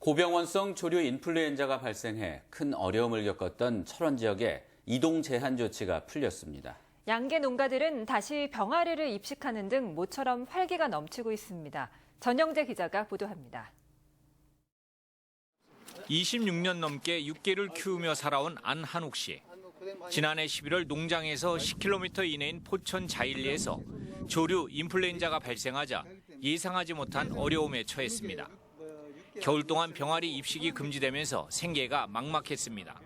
고병원성 조류 인플루엔자가 발생해 큰 어려움을 겪었던 철원 지역에 이동 제한 조치가 풀렸습니다. 양계 농가들은 다시 병아리를 입식하는 등 모처럼 활기가 넘치고 있습니다. 전영재 기자가 보도합니다. 26년 넘게 육개를 키우며 살아온 안한욱 씨. 지난해 11월 농장에서 10km 이내인 포천 자일리에서 조류 인플루엔자가 발생하자 예상하지 못한 어려움에 처했습니다. 겨울 동안 병아리 입식이 금지되면서 생계가 막막했습니다.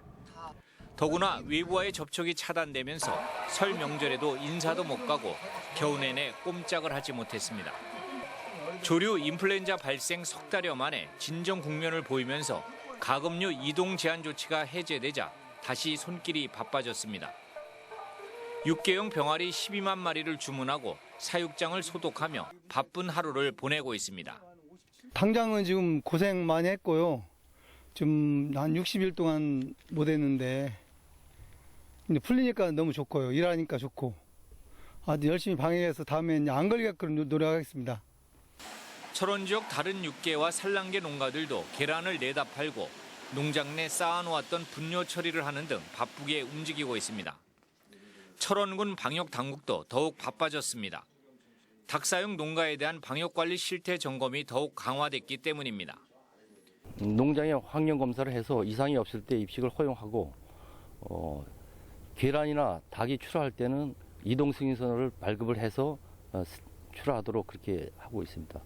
더구나 외부와의 접촉이 차단되면서 설 명절에도 인사도 못 가고 겨우 내내 꼼짝을 하지 못했습니다. 조류 인플루엔자 발생 석 달여 만에 진정 국면을 보이면서 가금류 이동 제한 조치가 해제되자 다시 손길이 바빠졌습니다. 육개용 병아리 12만 마리를 주문하고 사육장을 소독하며 바쁜 하루를 보내고 있습니다. 당장은 지금 고생 많이 했고요. 좀한 60일 동안 못 했는데 근데 풀리니까 너무 좋고요. 일하니까 좋고. 아주 열심히 방역해서 다음엔 안 걸리게끔 노력하겠습니다. 철원 지역 다른 육개와 산란계 농가들도 계란을 내다 팔고 농장 내 쌓아놓았던 분뇨 처리를 하는 등 바쁘게 움직이고 있습니다. 철원군 방역 당국도 더욱 바빠졌습니다. 닭사육 농가에 대한 방역 관리 실태 점검이 더욱 강화됐기 때문입니다. 농장에 환경 검사를 해서 이상이 없을 때 입식을 허용하고 어, 계란이나 닭이 출하할 때는 이동 승인선을 발급을 해서 어, 스- 출하하도록 그렇게 하고 있습니다.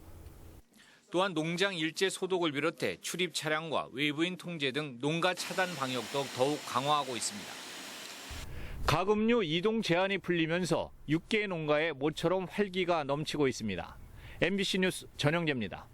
또한 농장 일제 소독을 비롯해 출입 차량과 외부인 통제 등 농가 차단 방역도 더욱 강화하고 있습니다. 가금류 이동 제한이 풀리면서 6개 농가에 모처럼 활기가 넘치고 있습니다. MBC 뉴스 전영재입니다.